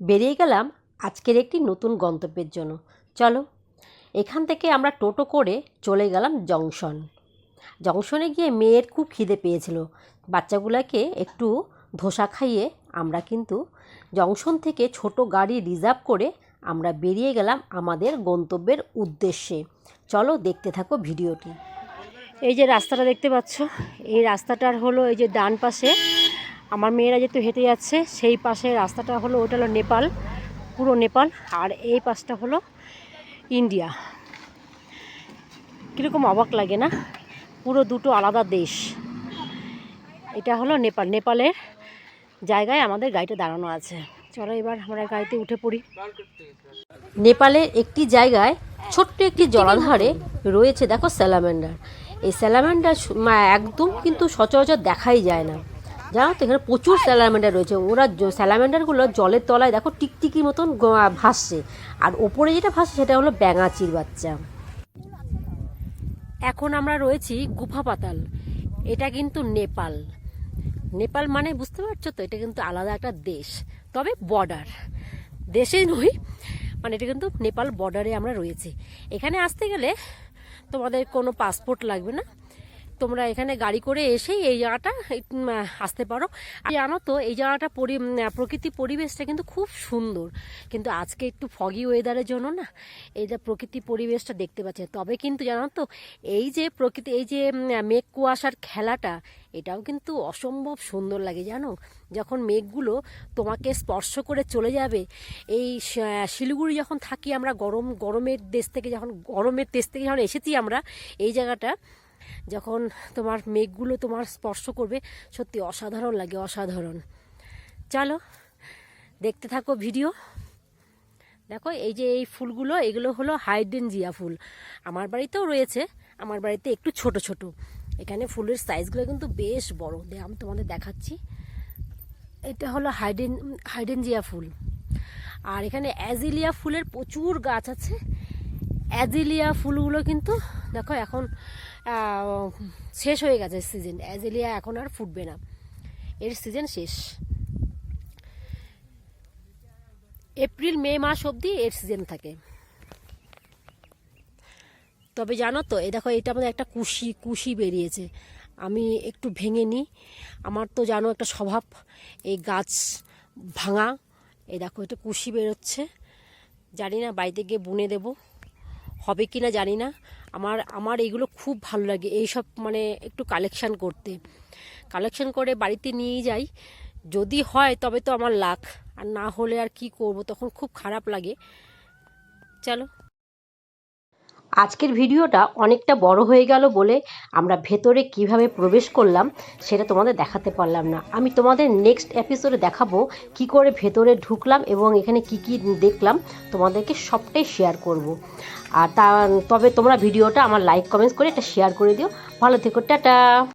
বেরিয়ে গেলাম আজকের একটি নতুন গন্তব্যের জন্য। চলো, এখান থেকে আমরা টোটো করে চলে গেলাম জংশন। জংশনে গিয়ে মেয়ের খুব খিদে পেয়েছিল। বাচ্চাগুলোকে একটু ধোসা খাইয়ে আমরা কিন্তু জংশন থেকে ছোট গাড়ি রিজার্ভ করে আমরা বেরিয়ে গেলাম আমাদের গন্তব্যের উদ্দেশ্যে। চলো, দেখতে থাকো ভিডিওটি। এই যে রাস্তাটা দেখতে পাচ্ছ, এই রাস্তাটার হলো এই যে ডান পাশে আমার মেয়েরা যেহেতু হেঁটে যাচ্ছে, সেই পাশে রাস্তাটা হলো ওটা হলো নেপাল, পুরো নেপাল, আর এই পাশটা হলো ইন্ডিয়া। কীরকম অবাক লাগে না? পুরো দুটো আলাদা দেশ। এটা হলো নেপাল। নেপালের জায়গায় আমাদের গাড়িটা দাঁড়ানো আছে। চলো এবার আমরা গাড়িতে উঠে পড়ি। নেপালের একটি জায়গায় ছোট্ট একটি জলাধারে রয়েছে, দেখো স্যালামেন্ডার। এই স্যালামেন্ডার একদম কিন্তু সচরাচর দেখাই যায় না। জানো তো এখানে প্রচুর স্যালামেন্ডার রয়েছে। ওরা স্যালামেন্ডারগুলো জলের তলায় দেখো টিকটিকির মতন ভাসছে। আর ওপরে যেটা ভাসছে সেটা হলো ব্যাঙাচির বাচ্চা। এখন আমরা রয়েছি গুফা পাতাল। এটা কিন্তু নেপাল। নেপাল মানে বুঝতে পারছ তো? এটা কিন্তু আলাদা একটা দেশ, তবে বর্ডার দেশে নই মানে এটা কিন্তু নেপাল বর্ডারে আমরা রয়েছি। এখানে আসতে গেলে তোমাদের কোনো পাসপোর্ট লাগবে না। তোমরা এখানে গাড়ি করে এসেই এই জায়গাটা আসতে পারো। জানো তো, এই জায়গাটা পরি প্রকৃতি পরিবেশটা কিন্তু খুব সুন্দর। কিন্তু আজকে একটু ফগি ওয়েদারের জন্য না, এই যে প্রকৃতি পরিবেশটা দেখতে পাচ্ছে। তবে কিন্তু জানো তো, এই যে প্রকৃতি, এই যে মেঘ কুয়াশার খেলাটা, এটাও কিন্তু অসম্ভব সুন্দর লাগে, জানো? যখন মেঘগুলো তোমাকে স্পর্শ করে চলে যাবে, এই শিলিগুড়ি যখন থাকি আমরা, গরম, গরমের দেশ থেকে যখন, গরমের দেশ থেকে যখন এসেছি আমরা, এই জায়গাটা যখন তোমার মেঘগুলো তোমার স্পর্শ করবে, সত্যি অসাধারণ লাগে, অসাধারণ। চলো, দেখতে থাকো ভিডিও। দেখো, এই যে এই ফুলগুলো, এগুলো হলো হাইডেনজিয়া ফুল। আমার বাড়িতেও রয়েছে, আমার বাড়িতে একটু ছোট ছোট। এখানে ফুলের সাইজগুলো কিন্তু বেশ বড়। দে, আমি তোমাদের দেখাচ্ছি। এটা হলো হাইডেন হাইডেনজিয়া ফুল। আর এখানে অ্যাজিলিয়া ফুলের প্রচুর গাছ আছে। অ্যাজিলিয়া ফুলগুলো কিন্তু, দেখো এখন শেষ হয়ে গেছে সিজন অ্যাজিলিয়া এখন আর ফুটবে না। এর সিজন শেষ। এপ্রিল, মে মাস অবধি এর সিজন থাকে। তবে জানো তো এই দেখো, এটা আমাদের একটা কুশি কুশি বেরিয়েছে। আমি একটু ভেঙে নিই। আমার তো জানো একটা স্বভাব, এই গাছ ভাঙা। এই দেখো, এটা কুশি বেরোচ্ছে। জানি না, বাড়িতে গিয়ে বুনে দেব। হবে কি না জানি না। আমার আমার এগুলো খুব ভালো লাগে। এইসব মানে একটু কালেকশান করতে। কালেকশান করে বাড়িতে নিয়ে যাই। যদি হয় তবে তো আমার লাখ। আর না হলে আর কি করব? তখন খুব খারাপ লাগে। চলো। আজকের ভিডিওটা অনেকটা বড় হয়ে গেল বলে আমরা ভেতরে কীভাবে প্রবেশ করলাম সেটা তোমাদের দেখাতে পারলাম না। আমি তোমাদের নেক্সট এপিসোডে দেখাবো কি করে ভেতরে ঢুকলাম এবং এখানে কি কি দেখলাম তোমাদেরকে সবটাই শেয়ার করব। আর তা, তবে তোমরা ভিডিওটা আমার লাইক কমেন্টস করে এটা শেয়ার করে দিও। ভালো থেকো, টাটা!